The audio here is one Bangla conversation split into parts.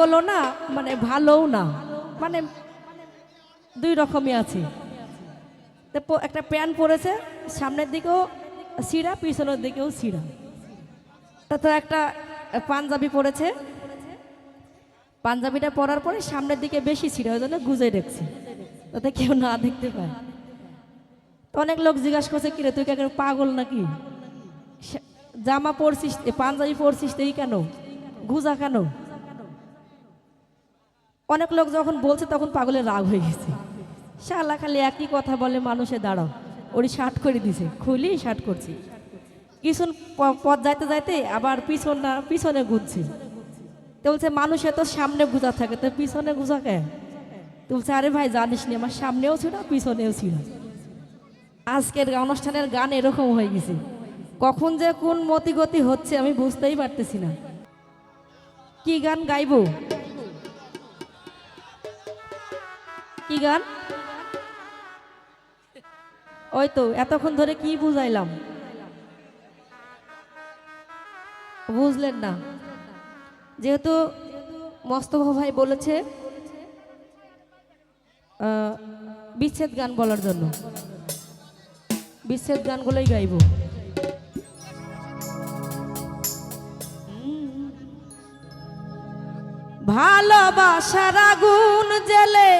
পাগলও না মানে ভালোও না। মানে দুই রকমই আছে। একটা প্যান্ট পরেছে, সামনের দিকেও সিঁড়া পিছনের দিকেও সিঁড়া তো একটা পাঞ্জাবি পরেছে। পাঞ্জাবিটা পরার পরে সামনের দিকে বেশি ছিঁড়া ওই জন্য গুজে রেখেছে তাতে কেউ না দেখতে পায়। তো অনেক লোক জিজ্ঞাসা করছে কিরে তুই কেন পাগল নাকি? জামা পরছিস পাঞ্জাবি পরছিস তো এই কেন? গুজা কেন? অনেক লোক যখন বলছে, তখন পাগলের রাগ হয়ে গেছে। শালা খালি একই কথা বলে, মানুষে দাঁড়াও। ওরই শার্ট করে দিছে। খুলি, শার্ট করছি। কিছু পথ যাইতে যাইতে আবার পিছন না পিছনে ঘুরছে। তো বলছে, মানুষে তো সামনে গুজা থাকে, তো পিছনে গুজা কে? তো বলছে, আরে ভাই, জানিস নি, আমার সামনেও ছিল, পিছনেও ছিল। আজকের অনুষ্ঠানের গান এরকম হয়ে গেছে। কখন যে কোন মতিগতি হচ্ছে আমি বুঝতেই পারতেছি না। কি গান গাইবো? গান? ওই তো, এতক্ষণ ধরে কি বুঝাইলাম? বুঝলেন না। যেহেতু মস্তফা ভাই বলেছে বিচ্ছেদ গান বলার জন্য। বিচ্ছেদ গানগুলোই গাইব। ভালোবাসার আগুন জেলে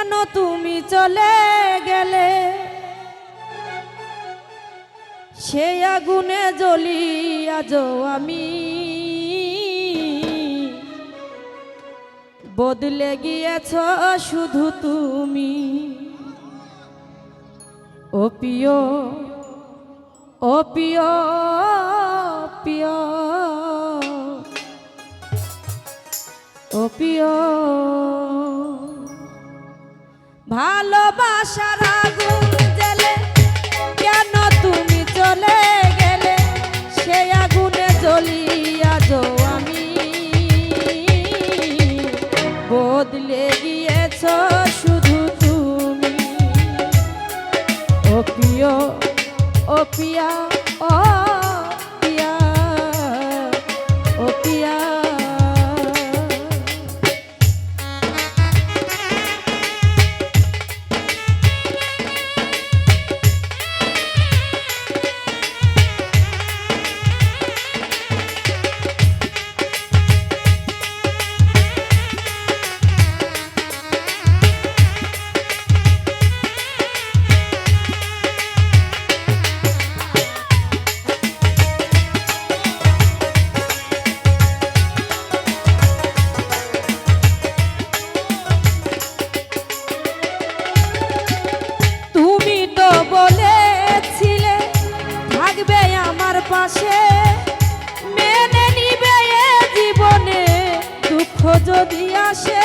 কেন তুমি চলে গেলে? সেই আগুনে জ্বলি আজ আমি বদলে গিয়েছ শুধু তুমি। ও প্রিয় ও প্রিয় প্রিয়। ও প্রিয়। ভালোবাসার আগুন জেলে কেন তুমি চলে গেলে? সে আগুনে জ্বলিয়া যো আমি বদলে গিয়েছ শুধু তুমি। ও প্রিয়, ও ও আমার পাশে। মেনে নিবে জীবনে দুঃখ যদি আসে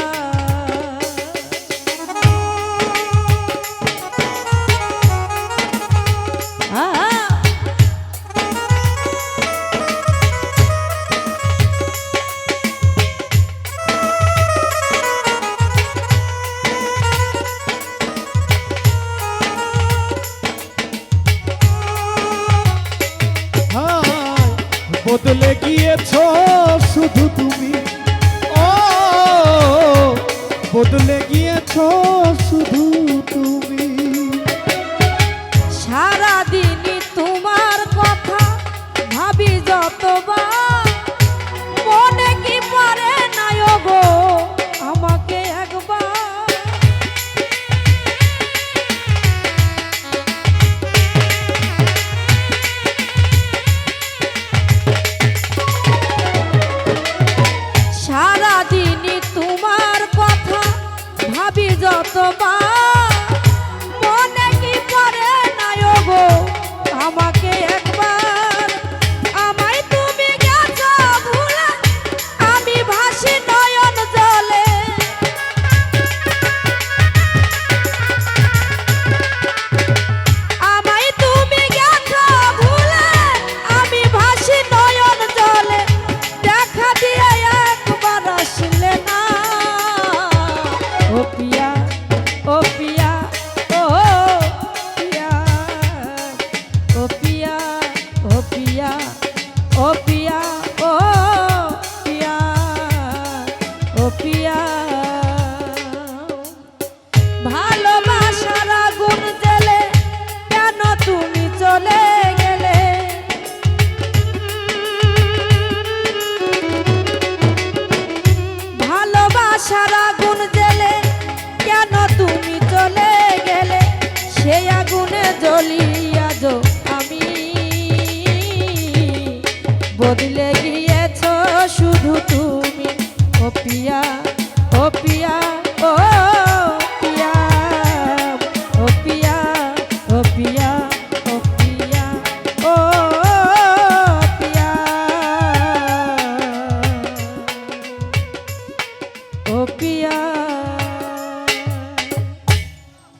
বদলে গিয়েছ শুধু তুমি। ও বদলে গিয়েছ বদলে গিয়েছ শুধু তুমি ও পিয়া।